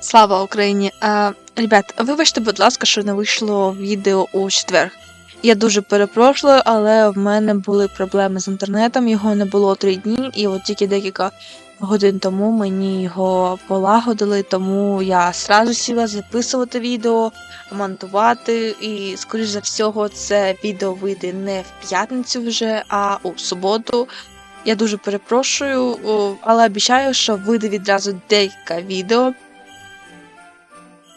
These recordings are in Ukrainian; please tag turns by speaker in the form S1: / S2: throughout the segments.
S1: Слава Україні! А, ребят, вибачте, будь ласка, що не вийшло відео у четвер. Я дуже перепрошую, але в мене були проблеми з інтернетом, його не було три дні, і от тільки декілька годин тому мені його полагодили, тому я сразу сіла записувати відео, монтувати, і, скоріш за всього, це відео вийде не в п'ятницю вже, а у суботу. Я дуже перепрошую, але обіцяю, що вийде відразу декілька відео.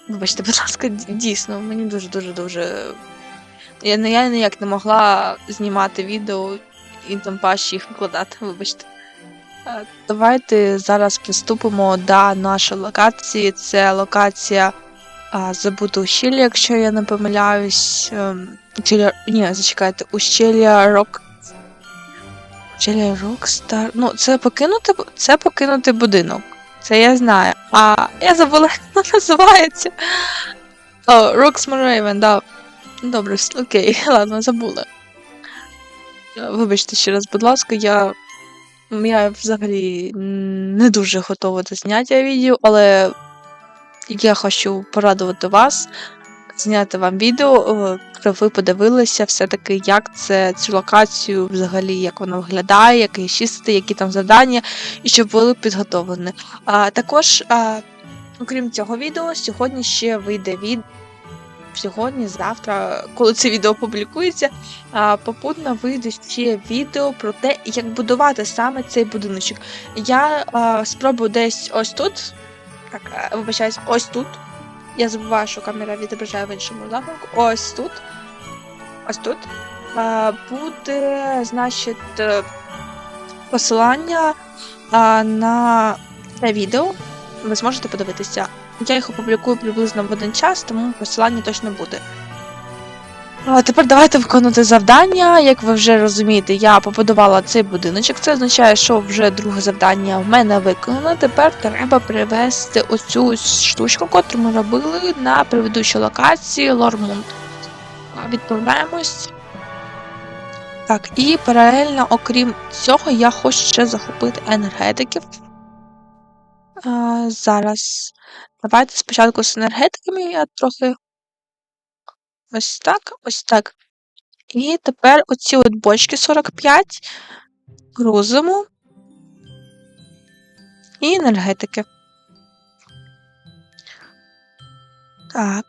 S1: Вибачте, будь ласка, дійсно, мені дуже-дуже дуже. Я, я ніяк не могла знімати відео і там паче їх викладати, вибачте. Давайте зараз приступимо до нашої локації. Це локація а, Забуте ущілля, якщо я не помиляюсь. Ем, Ні, зачекайте, ущілля Рок. Ущілля Рокстар. Ну, це покинути, це покинути будинок. Це я знаю. А я забула, як воно називається. О, Роксмар Рейвен, да. Добре, окей, ладно, забула. Е, Вибачте ще раз, будь ласка, я. Я взагалі не дуже готова до зняття відео, але я хочу порадувати вас, зняти вам відео, е, щоб ви подивилися все-таки, як це цю локацію взагалі, як вона виглядає, як її чистити, які там завдання, і щоб були підготовлені. А, також, а, окрім цього відео, сьогодні ще вийде від. Сьогодні, завтра, коли це відео публікується, попутно вийде ще відео про те, як будувати саме цей будиночок. Я а, спробую десь ось тут. Так, вибачаюсь, ось тут. Я забуваю, що камера відображає в іншому напрямку. Ось тут. Ось тут. А, буде, значить, е, посилання а, на це відео. Ви зможете подивитися. Я їх опублікую приблизно в один час, тому посилання точно буде. Тепер давайте виконувати завдання. Як ви вже розумієте, я побудувала цей будиночок. Це означає, що вже друге завдання в мене виконано. Тепер треба привезти оцю штучку, яку ми робили на предыдущій локації Лормунд. Відправляємось. Так, і паралельно, окрім цього, я хочу ще захопити енергетиків. А, зараз. Давайте спочатку з енергетиками я трохи. Ось так, ось так. І тепер оці от бочки 45 грузимо. І енергетики. Так.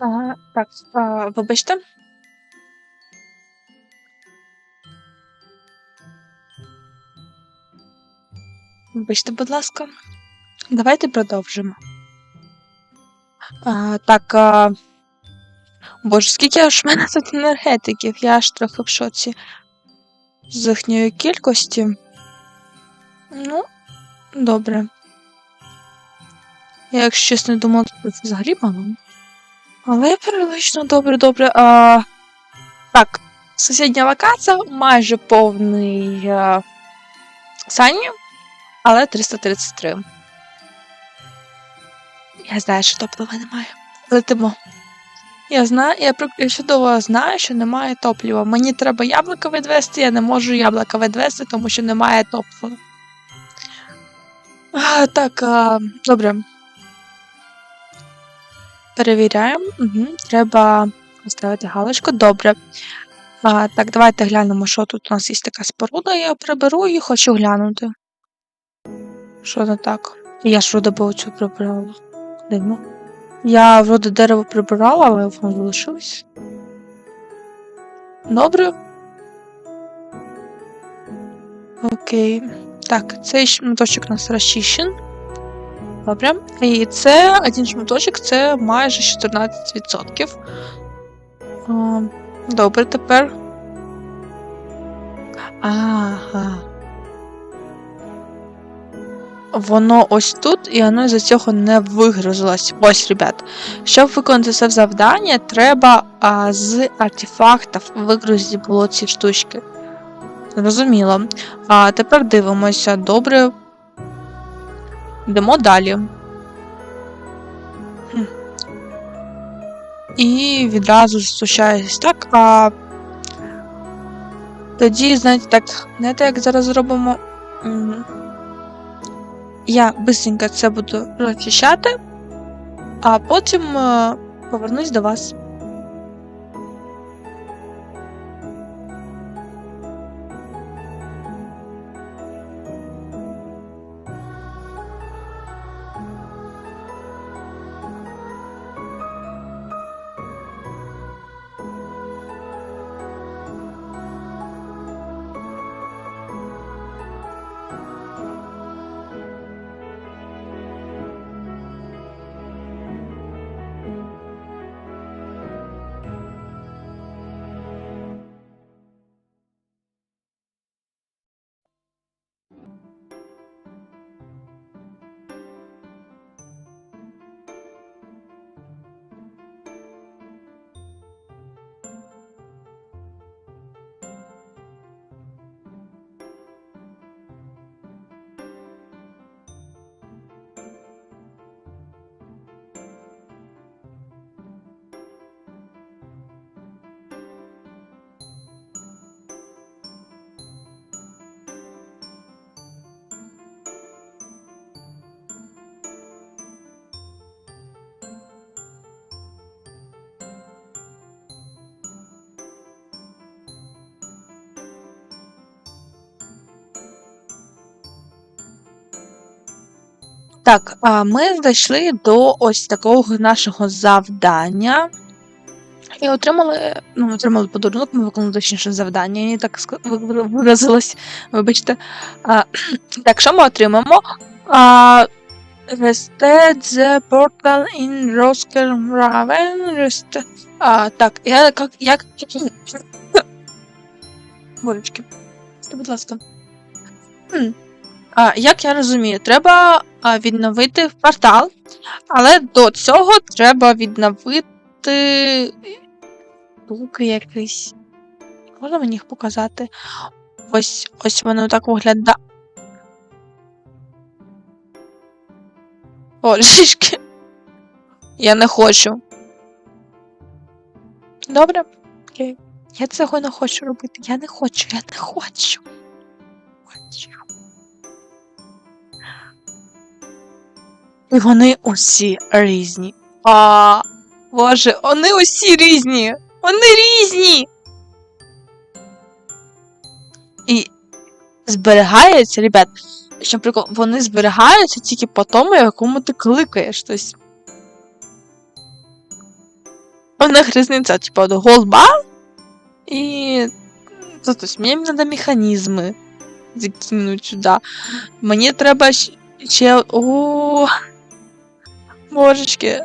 S1: Ага, так, а, вибачте. Вибачте, будь ласка. Давайте продовжимо. А, так. А... Боже, скільки ж в мене тут енергетиків? Я аж трохи в шоці з їхньої кількості. Ну, добре. Я, якщо чесно, думала, тут взагалі мало. Але прилично добре, добре. А... Так, сусідня локація майже повний а... сані, але 333. Я знаю, що топлива немає. Летимо. Я знаю, я чудово знаю, що немає топлива. Мені треба яблука відвести, я не можу яблука відвести, тому що немає топлива. А, так, а, добре. Перевіряємо. Угу. Треба поставити галочку. Добре. А, так, давайте глянемо, що тут у нас є така споруда. Я приберу і хочу глянути. Що не так? Я ж вроде би прибирала. Дивно. Я вроде дерево прибирала, але воно залишилось. Добре. Окей. Так, цей шматочок у нас розчищен. Добре. І це один шматочок, це майже 14%. Добре, тепер. Ага. Воно ось тут, і воно з цього не вигрузилось. Ось, ребят. Щоб виконати це завдання, треба а, з артефактів вигрузити було ці штучки. Зрозуміло. А тепер дивимося. Добре. Йдемо далі. І відразу зустрічаюсь так. А тоді, знаєте, так, знаєте, як зараз зробимо. Я бистренько це буду розчищати, а потім е, повернусь до вас. Так, ми дійшли до ось такого нашого завдання. І отримали, ну, отримали подарунок, ми виконали точніше завдання, я так ска- ви- ви- виразилась, вибачте. А, так, що ми отримаємо? А, Reset the portal in Rosker Raven. А, так, я як. як... Борочки. Будь ласка. Як я розумію, треба відновити портал, але до цього треба відновити луки якийсь. Можна мені їх показати? Ось ось воно так виглядає. О. Я не хочу. Добре. Окей. Я цього не хочу робити. Я не хочу, я не. Хочу. І вони усі різні. А, Боже, вони усі різні. Вони різні. І зберігаються, ребят, що прикол, вони зберігаються тільки по тому, якому ти кликаєш. Тобто, у них різниця, типу, голба і. Ну, тобто, мені треба механізми закинути сюди. Мені треба ще. О, Божечки.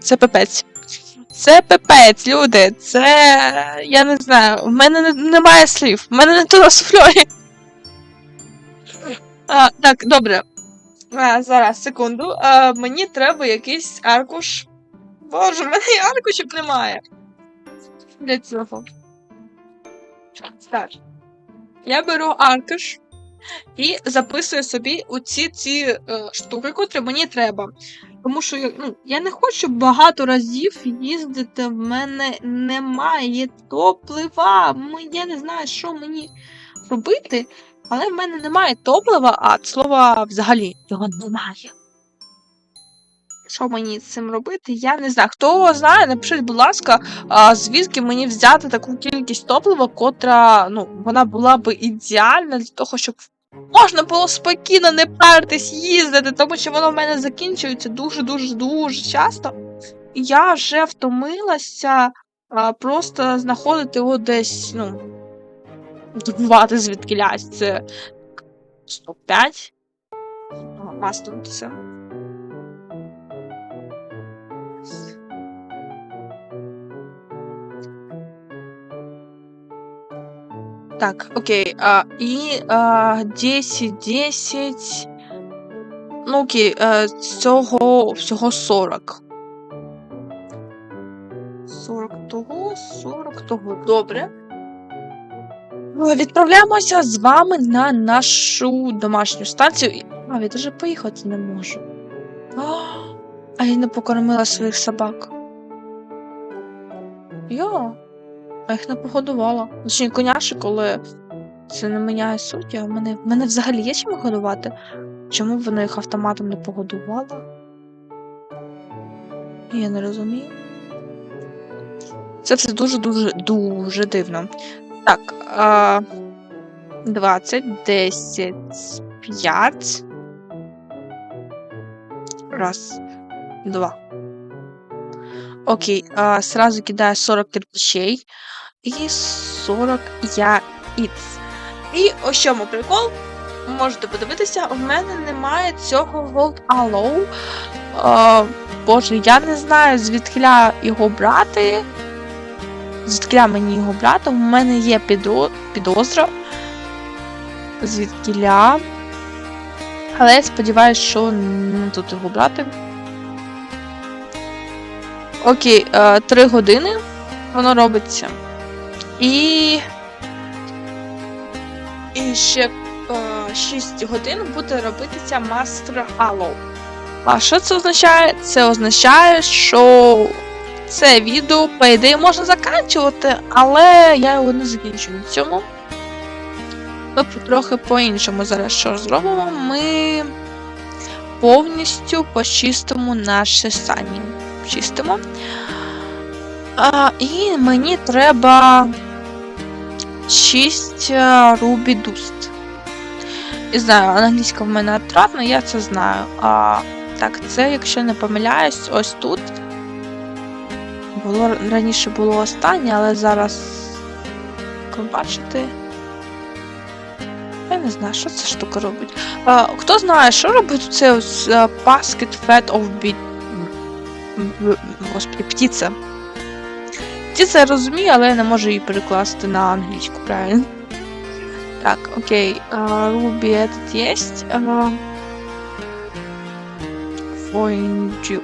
S1: Це пипець. Це пипець, люди. Це. Я не знаю. В мене немає слів. В мене не то розфлює. А, так, добре. А, зараз, секунду. А, мені треба якийсь аркуш. Боже, в мене і аркушів немає. Для цього. Так. Я беру аркуш і записую собі оці ці е, штуки, котрі мені треба. Тому що ну, я не хочу багато разів їздити, в мене немає топлива. Я не знаю, що мені робити, але в мене немає топлива, а слова взагалі його немає. Що мені з цим робити? Я не знаю. Хто знає, напишіть, будь ласка, звідки мені взяти таку кількість топлива, котра ну, вона була би ідеальна для того, щоб можна було спокійно не паритись їздити, тому що воно в мене закінчується дуже-дуже дуже часто. І я вже втомилася а, просто знаходити його десь, ну, добувати звідкилясь. Це 105. Мастунутися. Так, окей. А, і а, 10, 10. Ну, окей, е, цього всього 40. 40 того, 40 того. Добре. Ну, Відправляємося з вами на нашу домашню станцію. А, я даже поїхати не можу. А, А я не покормила своїх собак. Йо, а їх не погодувала. Точніше, коняшик, коли це не міняє суті, а мене, мене взагалі є чим годувати. Чому вона їх автоматом не погодувала? Я не розумію. Це все дуже-дуже дуже дивно. Так. А, 20, 10, 5. Раз, два. Окей, а, сразу кидаю 40 кирпичей і 40 яиць. І ось чому прикол. Можете подивитися, у мене немає цього Gold Allow. А, Боже, я не знаю, звідкля його брати. Звідкля мені його брати. У мене є підро... підозра. Звідкіля. Але я сподіваюся, що не тут його брати. Окей, е, 3 години воно робиться. І. І ще е, 6 годин буде робитися Master Hollow. А що це означає? Це означає, що це відео, по ідеї, можна заканчувати, але я його не закінчу на цьому. Ми трохи по-іншому зараз що зробимо. Ми повністю почистимо наші сані. Чистимо. А, І мені треба 6 Ruby Dust. Не знаю, англійська в мене отрадна, я це знаю. А, Так, це, якщо не помиляюсь, ось тут. Було, Раніше було останнє, але зараз, як ви бачите, я не знаю, що ця штука робить. А, Хто знає, що робить це uh, Basket Fat of Beat. Господи, птиця. Птиця я розумію, але я не можу її перекласти на англійську, правильно? Так, окей. Руби этот есть. Фойнджу.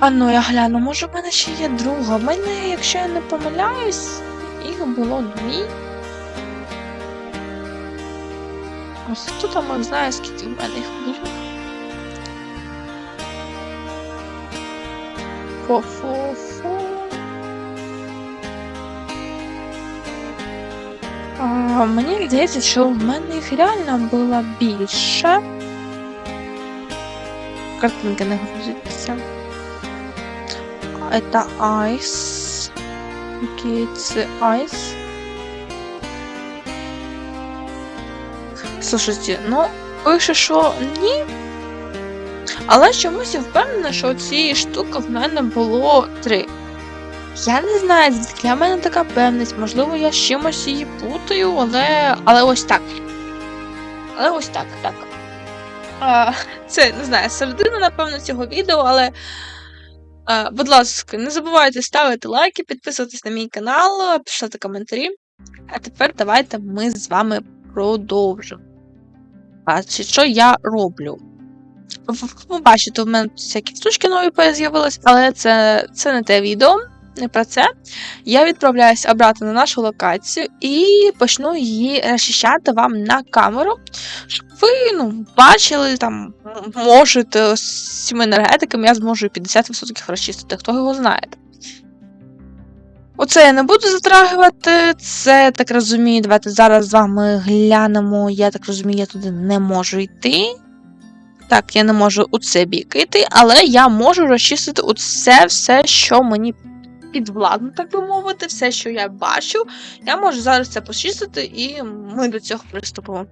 S1: А ну я гляну, може в мене ще є друга. В мене, якщо я не помиляюсь, їх було дві. Ось хто там знає, скільки в мене їх було. Фо-фо-фо. А, Мені здається, що в мене їх реально було більше. Картинки не грузиться. Это айс. Окей, це айс. Слушайте, ну, пише, що ні. Але чомусь я впевнена, що цієї штуки в мене було три. Я не знаю, звідки в мене така певність, можливо, я з чимось її путаю, але. Але ось так. Але ось так, так. А, Це, не знаю, середина, напевно, цього відео, але. А, будь ласка, не забувайте ставити лайки, підписуватись на мій канал, писати коментарі. А тепер давайте ми з вами продовжимо. А що я роблю? Ви бачите, в мене всякі штучки нові з'явились, але це, це не те відео не про це. Я відправляюсь обратно на нашу локацію і почну її розчищати вам на камеру, щоб ви ну, бачили, там, можете з цими енергетиками я зможу 50% розчистити, хто його знає. Оце я не буду затрагувати, це так розумію. Давайте зараз з вами глянемо. Я так розумію, я туди не можу йти. Так, я не можу у це бік йти, але я можу розчистити усе все, що мені підвладно, так би мовити, все, що я бачу, я можу зараз це почистити, і ми до цього приступимо.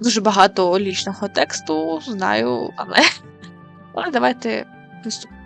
S1: Дуже багато лічного тексту знаю, але, але давайте приступимо.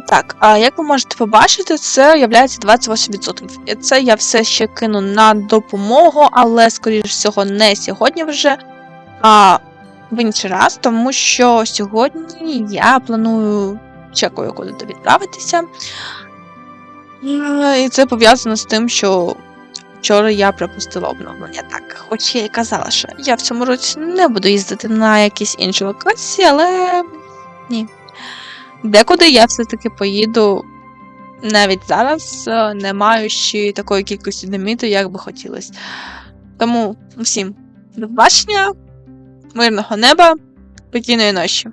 S1: Так, а як ви можете побачити, це є 28%. Це я все ще кину на допомогу, але, скоріш всього, не сьогодні вже, а в інший раз, тому що сьогодні я планую чекаю, куди то відправитися. Е, І це пов'язано з тим, що вчора я пропустила обновлення. Так, хоч я і казала, що я в цьому році не буду їздити на якісь інші локації, але ні. Декуди я все-таки поїду навіть зараз, е, не маючи такої кількості ліміту, як би хотілося. Тому всім до побачення, мирного неба, спокійної ночі.